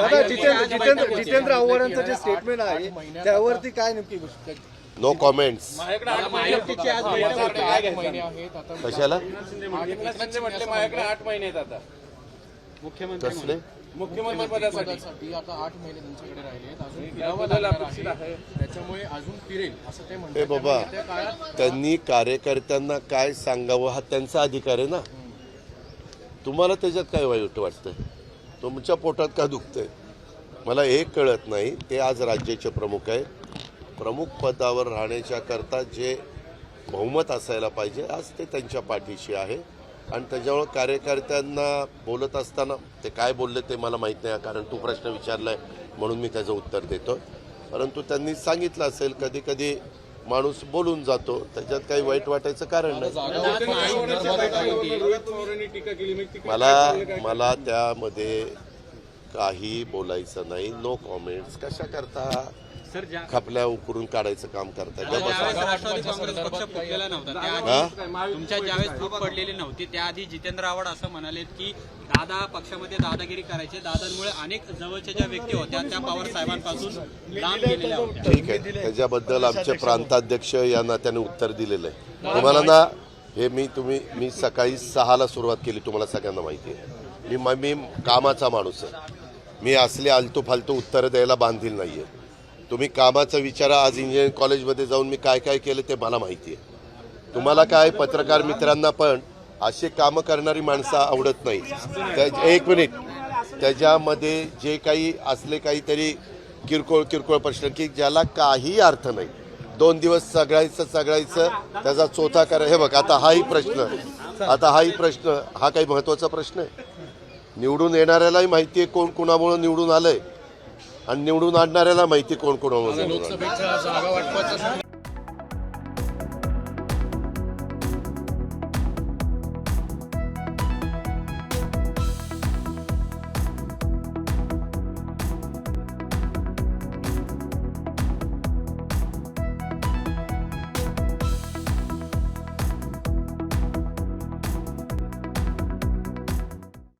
दादा जितेंद्र जितेंद्र जितेंद्र आव्हाडांचं जे स्टेटमेंट आहे त्यावरती काय नेमकी गोष्ट नो कॉमेंट्स? कशाला? एकनाथ शिंदे म्हटले माझ्याकडे आठ महिने आहेत आता. मुख्यमंत्री कसले? मुख्यमंत्री पदासाठी. साठी आता आठ महिने त्यांच्याकडे राहिले आहेत. अजून या फिरावं बदल लागणार अपेक्षित आहे. आहे. त्याच्यामुळे अजून फिरेल असं ते हे म्हणतात बाबा त्यांनी कार्यकर्त्यांना काय सांगावं हा त्यांचा अधिकार आहे ना? तुम्हाला त्याच्यात काय वाईट वाटतंय? तुमच्या पोटात का दुखतंय? मला हे कळत नाही. ते आज राज्याचे प्रमुख आहेत. प्रमुख पदावर राहण्याच्या करता जे बहुमत असायला पाहिजे आज ते त्यांच्या पाठीशी आहे. आणि त्याच्यामुळं कार्यकर्त्यांना बोलत असताना ते काय बोलले ते मला माहीत नाही कारण तू प्रश्न विचारलाय म्हणून मी त्याचं उत्तर देतो परंतु त्यांनी सांगितलं असेल कधी कधी माणूस बोलून जातो. त्याच्यात काही वाईट वाटायचं कारण नाही. मला मला त्यामध्ये काही बोलायचं नाही. नो कॉमेंट्स कशा करता खपल्या उकरून काढायचं काम करता गप्प ज्यावेळेस बसा. राष्ट्रवादी काँग्रेस पक्ष फुटलेला नव्हता त्याआधी हा? तुमच्या ज्यावेळेस फूट पडलेली नव्हती त्याआधी जितेंद्र आव्हाड असं म्हणाले की दादा पक्षामध्ये दादागिरी करायचे दादांमुळे अनेक जवळच्या ज्या व्यक्ती होत्या त्या पवार साहेबांपासून लांब गेलेल्या होत्या. ठीक आहे. त्याच्याबद्दल आमचे प्रांताध्यक्ष यांना त्याने उत्तर दिलेलं आहे. तुम्हाला ना हे मी तुम्ही मी सकाळी सहाला सुरुवात केली तुम्हाला सगळ्यांना माहिती आहे. मी मी कामाचा माणूस आहे. मी असले आलतू फालतू उत्तरं द्यायला बांधील नाहीये. तुम्ही कामाचा विचारा आज इंजिनिअरिंग कॉलेजमध्ये जाऊन मी काय काय केलं ते मला माहिती आहे तुम्हाला काय पत्रकार मित्रांना पण असे कामं करणारी माणसं आवडत नाही त्या एक मिनिट त्याच्यामध्ये जे काही असले काहीतरी किरकोळ किरकोळ प्रश्न की ज्याला काही अर्थ नाही. दोन दिवस सगळायचं सगळायचं त्याचा चोथा करा हे बघ आता हाही प्रश्न. आता हाही प्रश्न. हा काही महत्त्वाचा प्रश्न आहे. निवडून येणाऱ्यालाही माहिती आहे कोण कुणामुळं निवडून आलं आहे आणि निवडून आणणाऱ्याला माहिती कोण कोण